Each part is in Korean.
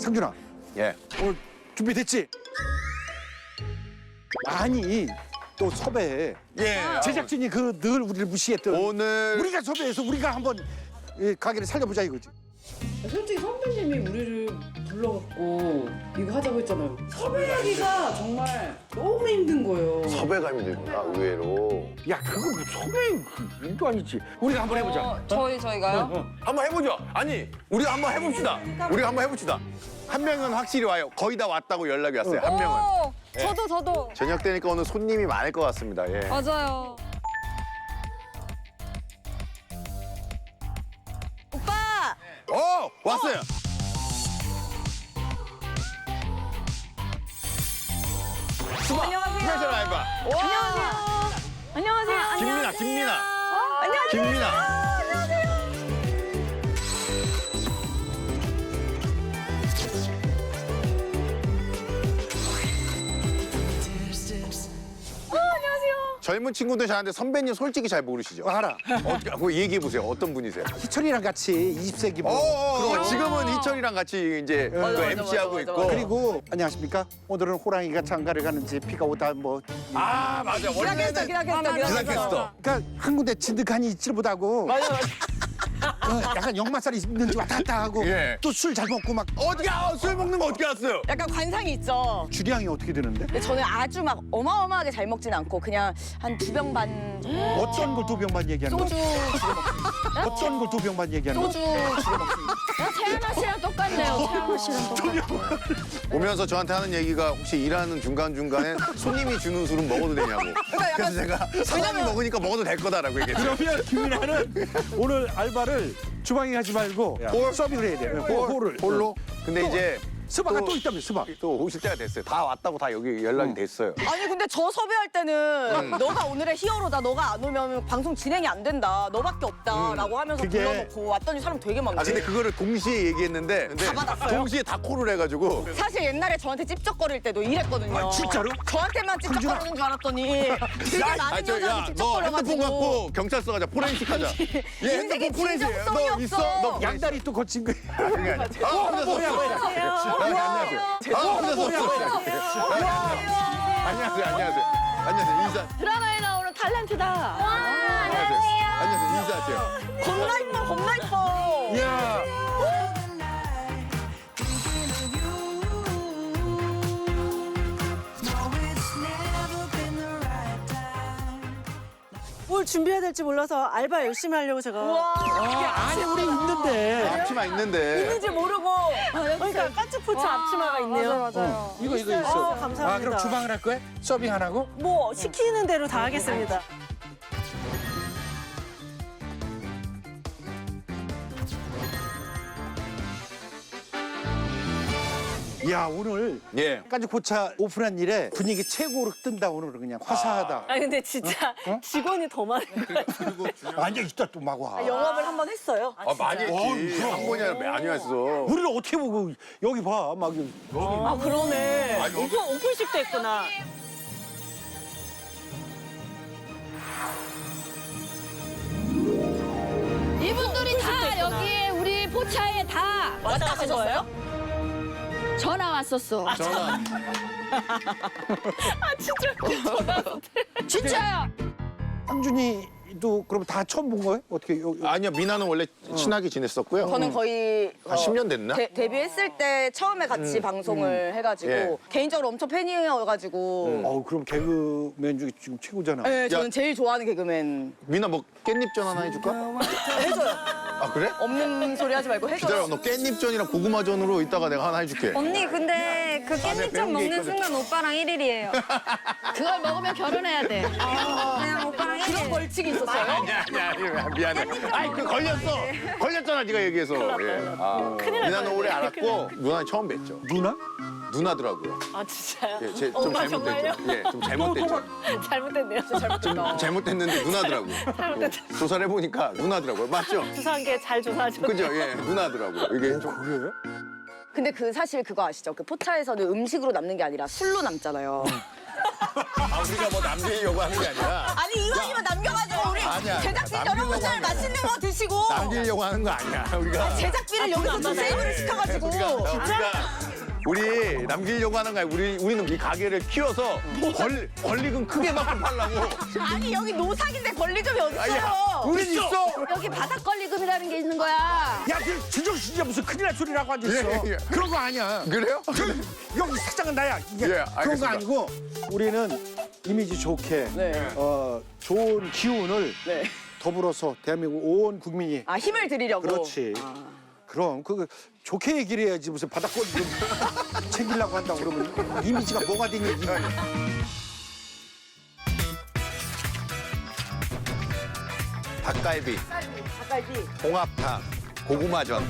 상준아 예. 오늘 준비됐지? 아니 또 섭외해 예. 제작진이 그 늘 우리를 무시했던 오늘 우리가 섭외해서 우리가 한번 이 가게를 살려보자 이거지 솔직히 선배님이 우리를 불러갖고 이거 하자고 했잖아요. 섭외하기가 정말 너무 힘든 거예요. 섭외가 힘들구나 의외로. 야 그거 뭐 섭외 일도 아니지 우리가 한번 해보자 어, 저희 저희가요? 한번 해보죠. 아니 우리가 한번 해봅시다. 우리가 한번 해봅시다. 한 명은 확실히 와요. 거의 다 왔다고 연락이 왔어요. 한 명은. 오, 저도 저도 저녁 되니까 오늘 손님이 많을 것 같습니다. 예. 맞아요. 오빠! 어 왔어요. 수박 스페셜 알바 안녕하세요. 안녕하세요. 김민아 김민아 안녕하세요. 김민아. 젊은 친구들 저한테 선배님 솔직히 잘 모르시죠? 어, 알아 어떻게 그거 얘기해 보세요. 어떤 분이세요? 희철이랑 같이 20세기 뭐 어, 지금은 희철이랑 같이 이제 그 맞아, MC 하고 맞아, 있고. 맞아. 그리고 안녕하십니까 오늘은 호랑이가 장가를 가는지 비가 오다 뭐 아 맞아 기라겠어, 원래는 기라겠어, 기상캐스터. 그러니까 한 군데 진득하니 있지를 못하고 맞아, 맞아. 어, 약간 역마살이 있는지 왔다 갔다 하고 예. 또 술 잘 먹고 막 어떻게 아, 술 먹는 거 어떻게 알았어요? 약간 관상이 있죠. 주량이 어떻게 되는데? 근데 저는 아주 막 어마어마하게 잘 먹진 않고 그냥 한 두 병 반 정도. 어떤 걸 두 병만 얘기하는 거야? 소주 주로 먹습니다. 어떤 걸 두 병만 얘기하는 거야? 소주 주로 먹습니다. 태연아 씨랑 똑같네요. 태연아 씨랑 똑같. 오면서 저한테 하는 얘기가 혹시 일하는 중간 중간에 손님이 주는 술은 먹어도 되냐고. 그래서 제가 사장이 먹으니까 먹어도 될 거다라고 얘기했어요. 그러면 김민아는 오늘 알바를 주방에 하지 말고 홀 서빙을 해야 돼요. 홀, 홀을. 홀로? 근데 이제 스바가 또- 또 있다며 스바. 또 오실 때가 됐어요. 다 왔다고 다 여기 연락이 됐어요. 아니 근데 저 섭외할 때는 너가 오늘의 히어로다. 너가 안 오면 방송 진행이 안 된다. 너밖에 없다라고 하면서 그게- 불러놓고 왔더니 사람 되게 많네. 아 근데 그거를 동시에 얘기했는데 근데 다 받았어요? 동시에 다 콜을 해가지고 사실 옛날에 저한테 찝쩍거릴 때도 이랬거든요. 아, 진짜로? 저한테만 찝쩍거리는 줄 알았더니 되게 많은 아, 저, 여자한테 야, 너 핸드폰 찝쩍거려가지고 갖고 경찰서 가자. 포렌식 하자. 얘 인생에 핸드폰 포렌식. 진정성이 너 없어. 있어? 너 포렌식. 양다리 또 거친 거. 아, 그게 아니야. 아, 혼자서 뭐야, 뭐야. 안녕하세요. 아, 혼자서 없어. 안녕하세요. 안녕하세요. 안녕하세요. 인사. 드라마에 나오는 탤런트다. 안녕하세요. 안녕하세요. 인사하세요. 겁나 이뻐 겁나 이뻐. 야, 뭘 준비해야 될지 몰라서 알바 열심히 하려고 제가 아니 우리 있는데. 앞치마 있는데. 있는지 모르고 그러니까 까치포츠 앞치마가 있네요. 맞아요. 이거 이거 있어. 어, 감사합니다. 아 그럼 주방을 할 거야? 서빙 안 하고? 뭐 시키는 대로 다 하겠습니다. 야 오늘 예. 까지 고차 오픈한 일에 분위기 최고로 뜬다 오늘은 그냥 화사하다. 아 근데 진짜 직원이 더 많은 거예요. 완전 이따 또 막 와. 영업을 한 번 했어요. 아, 많이 했지. 한 번이 아니라 많이 했어. 우리를 어떻게 보고 여기 봐. 막 여기. 아 그러네. 아, 여기- 오픈 오픈식도 했구나. 이분들이 다 여기에 우리 포차에 다 왔다 가셨어요? 전화 왔었어. 전화. 진짜요? 상준이 도 그럼 다 처음 본 거예요? 어떻게 여기? 아니요, 미나는 원래 친하게 지냈었고요. 저는 거의 한 10년 됐나? 데, 데뷔했을 때 처음에 같이 방송을 해가지고 예. 개인적으로 엄청 팬이어가지고 어우 그럼 개그맨 중에 지금 최고잖아. 네, 저는 제일 좋아하는 개그맨 미나 뭐 깻잎전 하나 해줄까? 해줘요. 아 그래? 없는 소리 하지 말고 해줘요. 기다려, 너 깻잎전이랑 고구마전으로 이따가 내가 하나 해줄게. 언니 근데 그 깻잎전 배운 게 먹는 있거든. 순간 오빠랑 1일이에요. 그걸 먹으면 결혼해야 돼. 그냥 오빠랑 1일. 그런 벌칙이 있었어 요? 아니야, 아니야, 아니야, 미안해. 아이, 그 걸렸어. 걸렸잖아, 네가 얘기해서. 예. 아, 미나는 오래 알았고 누나는 처음 뵀죠. 누나? 누나더라고요. 아 진짜요? 예, 제, 좀 엄마 잘못됐죠. 정말요? 예, 좀 잘못됐죠. 잘못됐네요. 좀 잘못됐는데 누나더라고요. 또 조사를 해보니까 누나더라고요. 맞죠? 조사한 게 잘 조사하죠. 그죠? 예, 누나더라고요. 이게 좀. 그래? 근데 그 사실 그거 아시죠? 그 포차에서는 음식으로 남는 게 아니라 술로 남잖아요. 아, 우리가 뭐 남자이려고 하는 게 아니라. 아니 이왕이면 남겨가지고 우리 아니야. 제작진 남기려고 여러분들 하는 거 맛있는 거 드시고 남기려고 하는 거 아니야. 우리가 제작비를 여기서 좀 세이브를 시켜가지고 우리가 우리 남기려고 하는 거야. 우리 우리는 이 가게를 키워서 권, 권리금 크게 받고 팔라고. 아니 여기 노상인데 권리금이 아니야. 어딨어요 우리 있어. 여기 바닥 권리금이라는 게 있는 거야. 야, 그 진정 진짜 무슨 큰일 날 소리라고 앉아 있어. 예, 예. 그런 거 아니야. 그래요? 그, 여기 사장은 나야. 이게 예, 그런 거 알겠습니다. 아니고 우리는 이미지 좋게 네. 어, 좋은 기운을 네. 더불어서 대한민국 온 국민이 아 힘을 드리려고 그렇지. 그럼 그 좋게 얘기를 해야지 무슨 바닥권 좀 챙기려고 한다 고 그러면 이미지가 뭐가 된 얘기? 닭갈비, 닭갈비 홍합탕, 고구마전.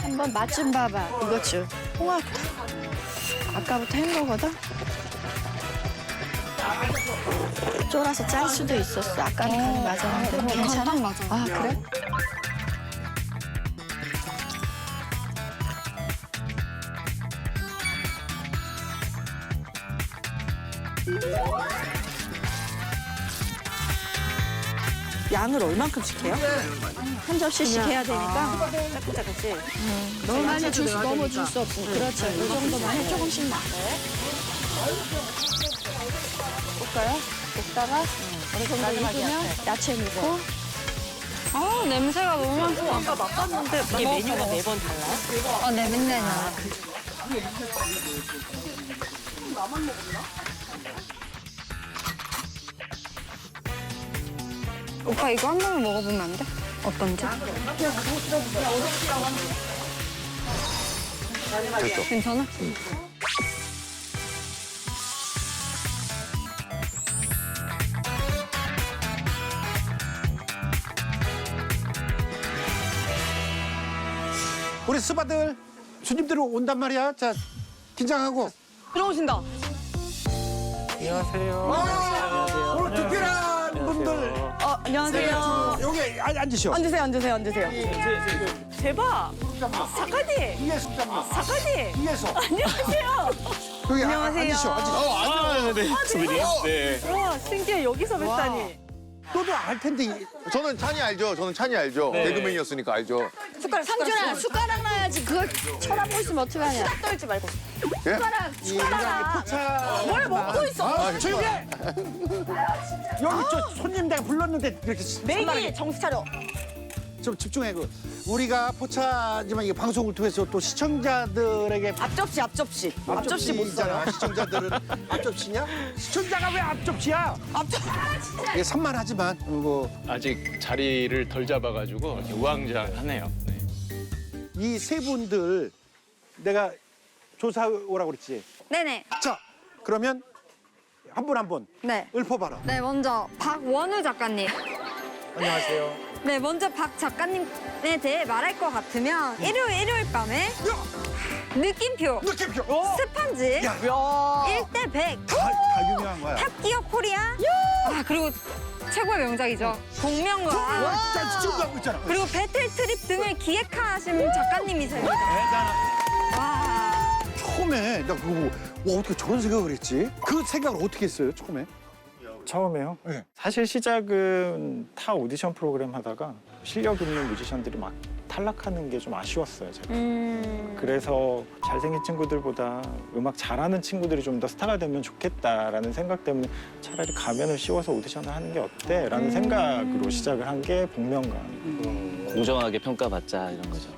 한번 맛 좀 봐봐. 이것 좀. 홍합. 아까부터 햄버거다? 쫄아서 짤 수도 있었어. 아까는 간이 맞았는데. 괜찮아? 맞아. 아, 그래? 양을 얼만큼씩 해요? 한 접시씩 해야 되니까. 조금 조금씩. 너무 많이 줄 수, 너무 줄 수 없어. 그렇죠. 이 정도만 해. 조금씩만. 볶아요? 볶다가 어느 정도 익으면 야채 넣고 아 냄새가 너무 많다. 아까 맛봤는데 이게 메뉴가 매번 달라요? 어, 네 맨날 나. 오빠 이거 한 번만 먹어보면 안 돼? 어떤지? 됐어. 괜찮아? 우리 스바들 손님들 온단 말이야. 자 긴장하고. 들어오신다 어 안녕하세요 여기 앉- 앉으시오. 앉으세요 앉으세요 앉으세요 대박! 작가님! 이에 숙장님. 작가님! 이에서 안녕하세요! 여기 아- 앉으시오. 앉으시오. 아, 네. 선배님. 네. 와 신기해 여기서 뵀다니. 너도 알 텐데 이- 저는 찬이 알죠. 저는 찬이 알죠. 네. 개그맨이었으니까 알죠. 숟가락 상준아, 숟가락 놔야지. 그걸 쳐다보고 있으면 어떡하냐. 수다 떨지 말고 예? 숟가락, 숟가락. 포차. 뭘 먹고 있어 아, 조용해. 여기 저 손님 내가 불렀는데 이렇게 메인이 정신 차려 좀 집중해. 그 우리가 포차지만 이게 방송을 통해서 또 시청자들에게 앞접시 앞접시 앞접시 못 써요. 시청자들은 앞접시냐? 시청자가 왜 앞접시야? 앞접 이게 산만하지만 뭐 아직 자리를 덜 잡아가지고 이렇게 우왕좌왕하네요. 네. 이 세 분들 내가 조사 오라고 그랬지. 네네. 자, 그러면 한 분 한 분 네. 읊어봐라. 네, 먼저 박원우 작가님. 안녕하세요. 네, 먼저 박 작가님에 대해 말할 것 같으면 일요일 일요일 밤에 느낌표, 느낌표. 스펀지, 야, 일 1대 100, 다, 다 유명한 거야. 탑기어 코리아, 아, 그리고 최고의 명작이죠. 복면가, 자, 지금 하고 있잖아. 그리고 배틀 트립 등을 기획하신 작가님이십니다. 와. 처음에 나 그거 보고 와 어떻게 저런 생각을 했지? 그 생각을 어떻게 했어요 처음에? 처음에요? 네. 사실 시작은 타 오디션 프로그램 하다가 실력 있는 뮤지션들이 막 탈락하는 게 좀 아쉬웠어요, 제가. 음. 그래서 잘생긴 친구들보다 음악 잘하는 친구들이 좀 더 스타가 되면 좋겠다라는 생각 때문에 차라리 가면을 씌워서 오디션을 하는 게 어때? 라는 생각으로 시작을 한 게 복면가. 공정하게 평가받자 이런 거죠.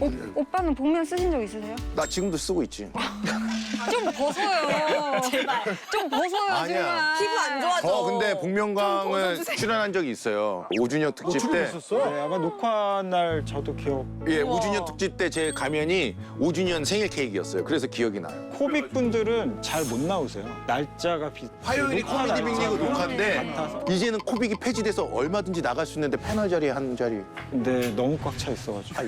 네. 오, 오빠는 복면 쓰신 적 있으세요? 나 지금도 쓰고 있지. 좀 벗어요. 제발. 좀 벗어요, 아니야. 정말. 피부 안 좋아져 저 근데 복면가을 출연한 적이 있어요. 5주년 특집 때. 네, 아마 녹화 날 저도 기억. 예, 5주년 특집 때 제 가면이 5주년 생일 케이크였어요. 그래서 기억이 나요. 코빅 분들은 잘 못 나오세요. 날짜가 비. 화요일이 녹화 코미디 빅리그 날짜가 녹화인데 같아서. 이제는 코빅이 폐지돼서 얼마든지 나갈 수 있는데 패널 자리 한 자리. 근데 너무 꽉 차 있어가지고.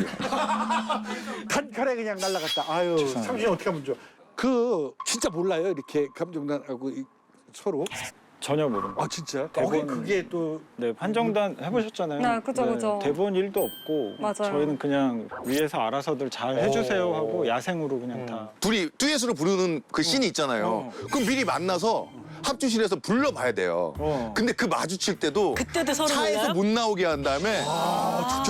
단칼에 그냥 날라갔다. 아유 죄송합니다. 삼촌 어떻게 하면 좋아? 그 진짜 몰라요 이렇게 감정단하고 이- 서로. 전혀 모릅니다. 아 진짜? 대본- 거기 그게 또 네, 판정단 해보셨잖아요. 네, 그죠, 그죠. 대본 일도 없고 맞아요. 저희는 그냥 위에서 알아서들 잘 해주세요 하고 야생으로 그냥 다. 둘이 듀엣으로 부르는 그 씬이 있잖아요. 그럼 미리 만나서 합주실에서 불러봐야 돼요. 어. 근데 그 마주칠 때도 그때도 서로 차에서 몰라요? 못 나오게 한 다음에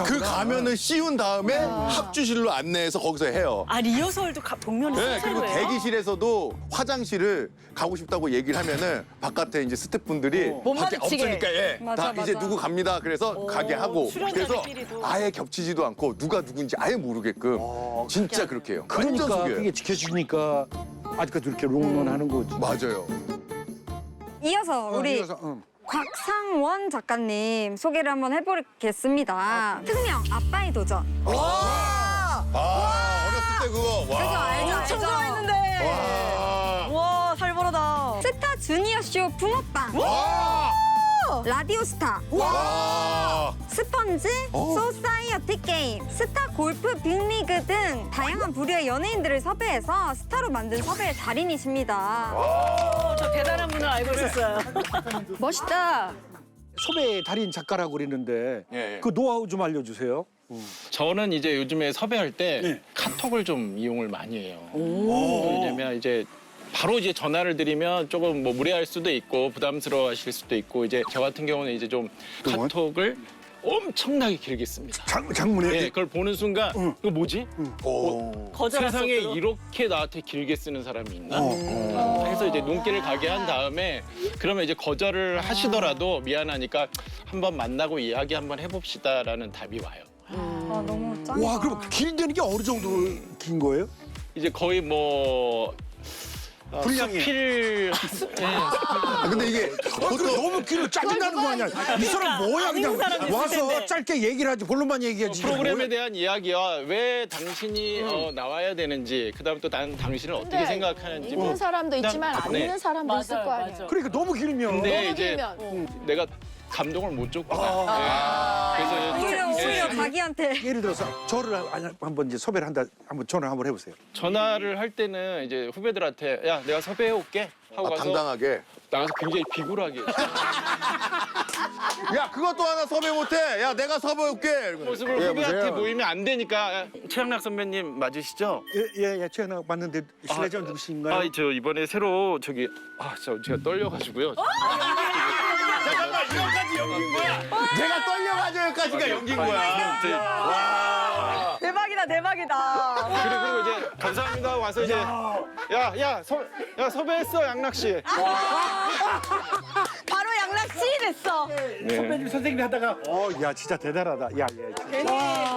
그 가면을 씌운 다음에 합주실로 안내해서 거기서 해요. 아 리허설도 가- 복면이 네, 그리고 실제로예요? 대기실에서도 화장실을 가고 싶다고 얘기를 하면은 바깥에 이제 스태프분들이 못 밖에 마주치게. 없으니까 예, 맞아, 다 이제 맞아. 누구 갑니다. 그래서 가게 하고 그래서 출연자들끼리도. 아예 겹치지도 않고 누가 누군지 아예 모르게끔 진짜 그렇게 해요. 완전 그러니까 속여요. 그게 지켜주니까 아직까지 이렇게 롱런 하는 거지. 맞아요. 이어서 우리 이어서, 응. 곽상원 작가님 소개를 한번 해보겠습니다. 특명 아빠의 도전. 아 어렸을 때 그거 그죠 와. 알죠 엄청 알죠. 좋아했는데. 와. 와 살벌하다. 스타 주니어 쇼 붕어빵. 와. 라디오 스타. 와. 스펀지, 어. 소사이어티 게임, 스타 골프 빅리그 등 다양한 부류의 연예인들을 섭외해서 스타로 만든 섭외의 달인이십니다. 어, 저 대단한 분을 알고 있었어요. 멋있다. 소배 달인 작가라고 그랬는데 예, 예. 그 노하우 좀 알려주세요. 저는 이제 요즘에 섭외할 때 네. 카톡을 좀 이용을 많이 해요. 왜냐면 이제 바로 이제 전화를 드리면 조금 뭐 무례할 수도 있고 부담스러워하실 수도 있고 이제 저 같은 경우는 이제 좀? 카톡을 엄청나게 길게 씁니다. 장, 장문에 예, 그걸 보는 순간 이거 뭐지? 오. 거절할 수 세상에 없도록. 이렇게 나한테 길게 쓰는 사람이 있나? 어. 해서 이제 눈길을 가게 한 다음에 그러면 이제 거절을 하시더라도 미안하니까 한번 만나고 이야기 한번 해봅시다라는 답이 와요. 아, 너무 짱이다. 와 그럼 길다는 게 어느 정도 긴 거예요? 이제 거의 뭐 어, 분량이. 수필 예, 아, 근데 이게 아, 그래 너무 길어 짜증나는 거 아니야? 이 사람 뭐야 그냥 사람이 있을 와서 텐데. 짧게 얘기를 하지 본론만 얘기하지. 프로그램에 뭐야? 대한 이야기와 왜 당신이 어, 나와야 되는지 그다음 또 단, 당신을 어떻게 생각하는지 있는 뭐. 사람도 있지만 안 네. 있는 사람도 있을 맞아요, 거. 맞아요. 그러니까 너무 길면 근데 너무 이제 길면. 내가 감동을 못 줬구나. 아. 예. 그래서 오히려 좀, 오히려 예. 자기한테 예를 들어서 저를 한- 한번 이제 섭외를 한다 한번 전화 한번 해보세요. 전화를 할 때는 이제 후배들한테 야 내가 섭외해 올게 하고 아, 가서 당당하게. 나가서 굉장히 비굴하게 야 그것도 하나 섭외 못해. 야 내가 섭외 올게. 이러고. 모습을 예, 후배한테 보세요. 모이면 안 되니까 최양락 선배님 맞으시죠? 예예 예, 최연아 봤는데 실례자 누구신가요? 아 저 이번에 새로 저기 아저 제가 떨려가지고요. 잠깐만 이거까지 연기인 거야. 내가 떨려가지고 여기까지가 연기인 거야. 저- 와. 대박이다 대박이다. 그리고 그리고 이제 감사합니다 와서 이제 야야 야 섭외했어 양락 씨. 바로 양락 씨 됐어. 네. 선배님 선생님이 하다가 어 야 진짜 대단하다. 야야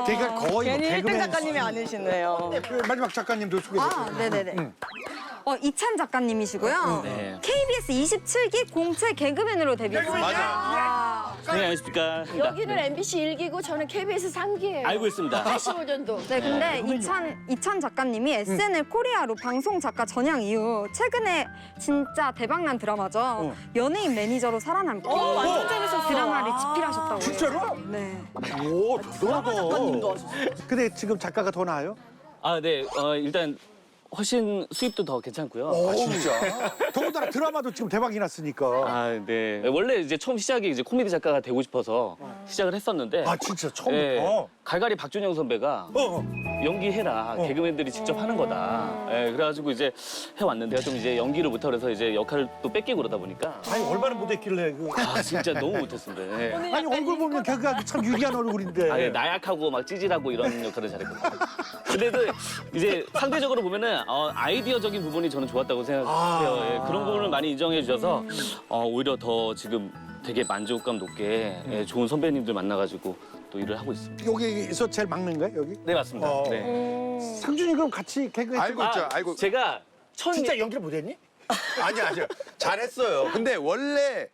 걔가 거의 뭐 괜히 1등 개그맨 작가님이 아니시네요. 그 마지막 작가님도 소개해 아, 주세요. 네네네. 어, 이찬 작가님이시고요. 네. KBS 27기 공채 개그맨으로 데뷔했습니다. 맞아. 아. 네, 안녕하십니까. 여기는 MBC 일기고 저는 KBS 삼기예요 알고 있습니다. 85년도. 네, 근데 이찬, 이찬 작가님이 SNL 코리아로 방송 작가 전향 이후 최근에 진짜 대박난 드라마죠. 연예인 매니저로 살아남기. 어, 완전 재밌었어. 드라마를 집필하셨다고. 진짜로? 네. 오 대단하다. 작가님도 하셨어. 근데 지금 작가가 더 나아요? 아, 네. 어, 일단 훨씬 수입도 더 괜찮고요. 아 진짜? 더군다나 드라마도 지금 대박이 났으니까. 아, 네. 원래 이제 처음 시작이 이제 코미디 작가가 되고 싶어서 시작을 했었는데 아 진짜 예, 처음부터. 갈갈이 박준영 선배가 어, 어. 연기해라 개그맨들이 직접 하는 거다. 예, 그래가지고 이제 해왔는데 좀 이제 연기를 못하고 그래서 이제 역할을 또 뺏기고 그러다 보니까 아니 얼마나 못했길래 그. 아 진짜 너무 못했습니다. 예. 아니 얼굴 보면 걔가 참 유리한 얼굴인데. 아, 예, 나약하고 막 찌질하고 이런 역할을 잘했거든요. 근데도 이제 상대적으로 보면은 어, 아이디어적인 부분이 저는 좋았다고 생각해요. 예, 그런 부분을 많이 인정해 주셔서 어, 오히려 더 지금 되게 만족감 높게 예, 좋은 선배님들 만나가지고 또 일을 하고 있습니다. 여기서 제일 막는 거야 여기? 네 맞습니다. 어. 네. 상준이 그럼 같이 개그 알고 있죠. 알고. 제가 천 진짜 연기를 못했니? 아니 아니요. 잘했어요. 근데 원래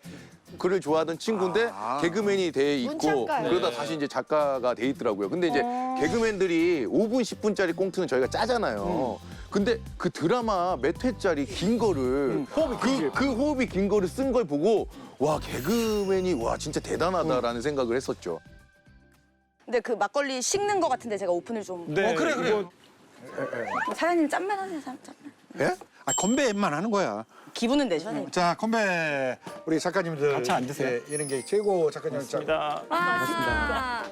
글을 좋아하던 친구인데 아. 개그맨이 돼 있고 문창가요. 그러다 네. 다시 이제 작가가 돼 있더라고요. 근데 이제 개그맨들이 5분 10분짜리 꽁트는 저희가 짜잖아요. 근데 그 드라마 몇 회짜리 긴 거를 호흡이 길지. 그, 그 호흡이 긴 거를 쓴 걸 보고 와 개그맨이 와 진짜 대단하다라는 생각을 했었죠. 근데 그 막걸리 식는 거 같은데 제가 오픈을 좀. 네. 어 그래 그래. 사장님 짠만 하세요, 사장님 짠만. 예? 아 건배만 하는 거야. 기분은 내죠, 사장님. 자 건배 우리 작가님들 같이 앉으세요. 예, 이런 게 최고 작가님 자, 입니다. 아,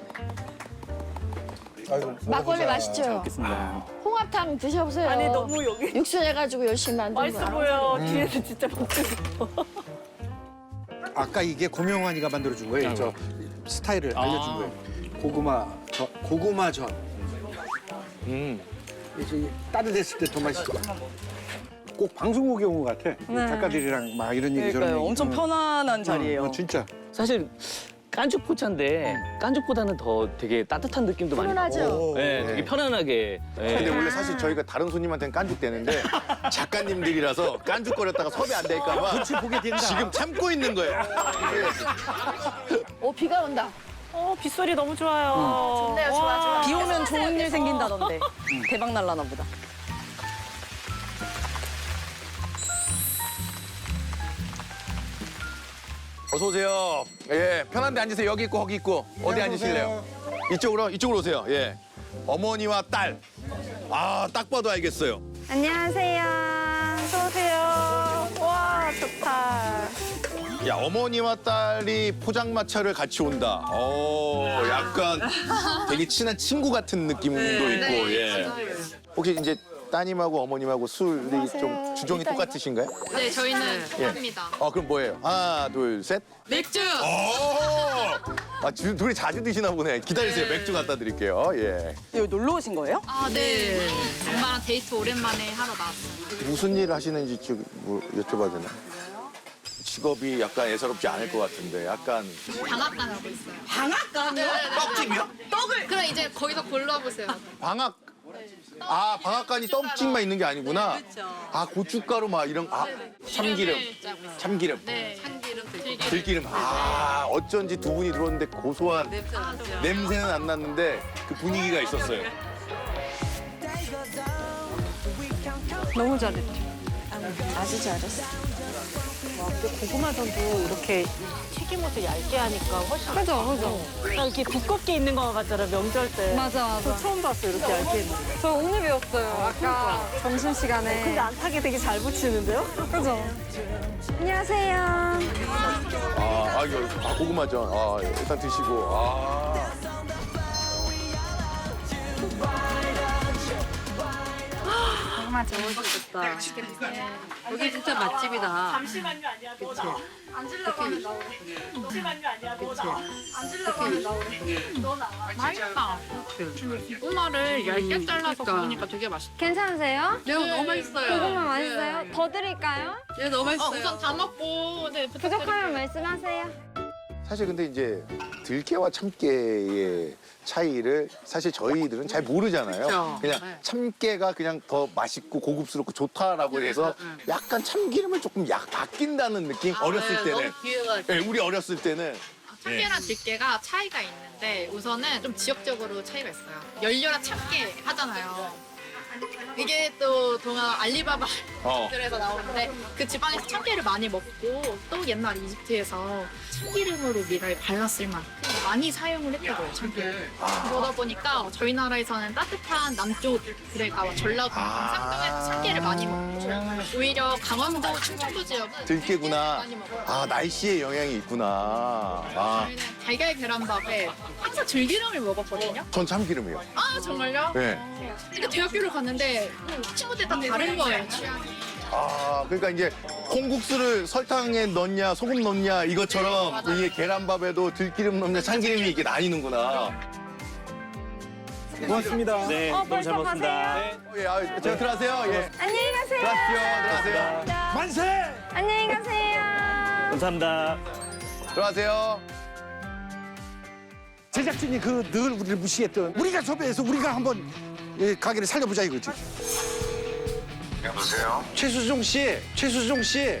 막걸리 맛있죠? 먹겠습니다. 홍합탕 드셔보세요. 아니 너무 여기 육수 내가지고 열심히 만든 맛있어 거야. 보여. 뒤에서 진짜 먹고 싶어. 아까 이게 고명환이가 만들어준 거예요. 저 스타일을 알려준 거예요. 고구마 전, 고구마 전. 음. 이제 따뜻했을 때 더 맛있어. 꼭 방송국에 온 것 같아. 작가들이랑 막 이런 얘기 저런 그러니까요. 얘기. 엄청 어. 편안한 자리예요. 어, 진짜. 사실 깐죽 포차인데 깐죽보다는 더 되게 따뜻한 느낌도 많이 나고. 편안하죠? 네, 되게 편안하게. 네. 근데 원래 사실 저희가 다른 손님한테는 깐죽대는데 작가님들이라서 깐죽거렸다가 섭외 안 될까 봐 눈치 보게 된다. 지금 참고 있는 거예요. 오 비가 온다. 어 빗소리 너무 좋아요. 좋네요, 좋아, 좋아. 비 오면 좋은 일 생긴다던데. 대박 날라나 보다. 어서 오세요. 예, 편한데 앉으세요. 여기 있고 거기 있고 어디 네, 앉으실래요? 이쪽으로 이쪽으로 오세요. 예, 어머니와 딸. 아, 딱 봐도 알겠어요. 안녕하세요. 어서 오세요. 와 좋다. 야, 어머니와 딸이 포장마차를 같이 온다. 어, 약간 되게 친한 친구 같은 느낌도 있고, 예. 혹시 이제 따님하고 어머님하고 술이 좀 주종이 똑같으신가요? 네, 저희는 합니다. 어, 그럼 뭐예요? 하나, 둘, 셋. 맥주. 오! 아, 주- 둘이 자주 드시나 보네. 기다리세요. 맥주 갖다 드릴게요. 예. 여기 놀러 오신 거예요? 아, 네. 엄마랑 데이트 오랜만에 하러 나왔어요. 무슨 일 하시는지 좀 뭐, 여쭤봐도 되나? 직업이 약간 애사롭지 않을 것 같은데 약간 방앗간 하고 있어요. 방앗간이요? 떡집이요? 떡을. 그럼 이제 거기서 골라보세요. 방학 아 방앗간이 떡집만 있는 게 아니구나. 아 고춧가루 막 이런 아 참기름 참기름 네, 참기름 들기름. 들기름 아 어쩐지 두 분이 들어왔는데 고소한 냄새는 안 났는데 그 분위기가 있었어요. 너무 잘했죠. 아주 잘했어. 고구마전도 이렇게 튀김옷을 얇게 하니까 훨씬 그죠, 그죠. 딱 이렇게 두껍게 있는 것 같잖아 명절 때. 맞아, 맞아. 저 처음 봤어 이렇게 얇게 있는 거. 저 오늘 배웠어요. 아까 점심시간에. 근데 안 타게 되게 잘 붙이는데요? 그죠? 안녕하세요. 아, 아 이거 아, 고구마전 아 일단 드시고 아. 여기 진짜 맛집이다. 잠시만요 아니야 너 나. 앉으려고 하면 나오래. 잠시만요 아니야 너 나. 앉으려고 하면 나오래. 너 나. 맛있다. 고구마를 얇게 잘라서 구우니까 되게 맛있다. 괜찮으세요? 네, 너무 맛있어요. 고구마 맛있어요? 더 드릴까요? 네, 너무 맛있어요. 우선 다 먹고 네, 부족하면 말씀하세요. 사실 근데 이제 들깨와 참깨의 차이를 사실 저희들은 잘 모르잖아요. 그냥 참깨가 그냥 더 맛있고 고급스럽고 좋다라고 해서 약간 참기름을 조금 약 아낀다는 느낌? 어렸을 때는. 네, 우리 어렸을 때는. 참깨랑 들깨가 차이가 있는데 우선은 좀 지역적으로 차이가 있어요. 열려라 참깨 하잖아요. 이게 또 동안 알리바바 어. 들에서 나오는데 그 지방에서 참깨를 많이 먹고 또 옛날 이집트에서 참기름으로 미라에 발랐을 만큼 많이 사용을 했다고요 참기름 그러다 보니까 저희 나라에서는 따뜻한 남쪽 그러니까 전라도 쌍둥이에서 참깨를 많이 먹고 오히려 강원도 충청도 지역은 들깨구나. 많이 먹어요 아, 날씨의 영향이 있구나. 아, 저희는 달걀 계란밥에 항상 들기름을 먹었거든요 전 참기름이요. 아 정말요? 네. 근데 대학교를 갔는데 친구들 다 다른 거예요 취향이 아, 그러니까 이제 콩국수를 설탕에 넣냐, 소금 넣냐 이것처럼 맞아요. 이게 계란밥에도 들기름 넣냐, 참기름이 이렇게 나뉘는구나. 고맙습니다. 네, 너무 잘 벌써 먹었습니다. 예, 아, 저 들어가세요. 예. 안녕히 가세요. 들어가십시오. 들어가세요. 만세! 안녕히 가세요. 감사합니다. 들어가세요. 제작진이 그 늘 우리를 무시했던 우리가 섭외해서 우리가 한번 이 가게를 살려보자 이거지. 여보세요? 최수종 씨, 최수종 씨.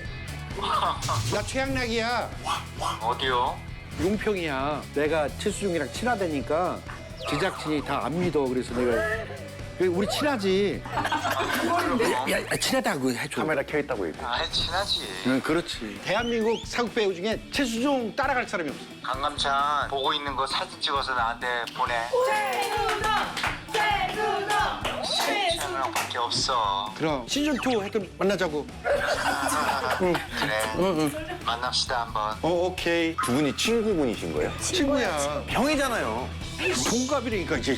나 최양락이야. 어디요? 용평이야. 내가 최수종이랑 친하다니까 제작진이 다 안 믿어. 그래서 내가 그 우리 친하지. 야, 야, 친하다고 해줘. 카메라 켜 있다고 얘기해. 아, 친하지. 응, 그렇지. 대한민국 사극 배우 중에 최수종 따라갈 사람이 없어. 강감찬 보고 있는 거 사진 찍어서 나한테 보내. 최수정 밖에 없어. 그럼 시즌 2 하여튼 만나자고. 그래. 만납시다 한번. 어, 오케이. 두 분이 친구분이신 거예요? 친구야. 형이잖아요. 동갑이라니까 이제.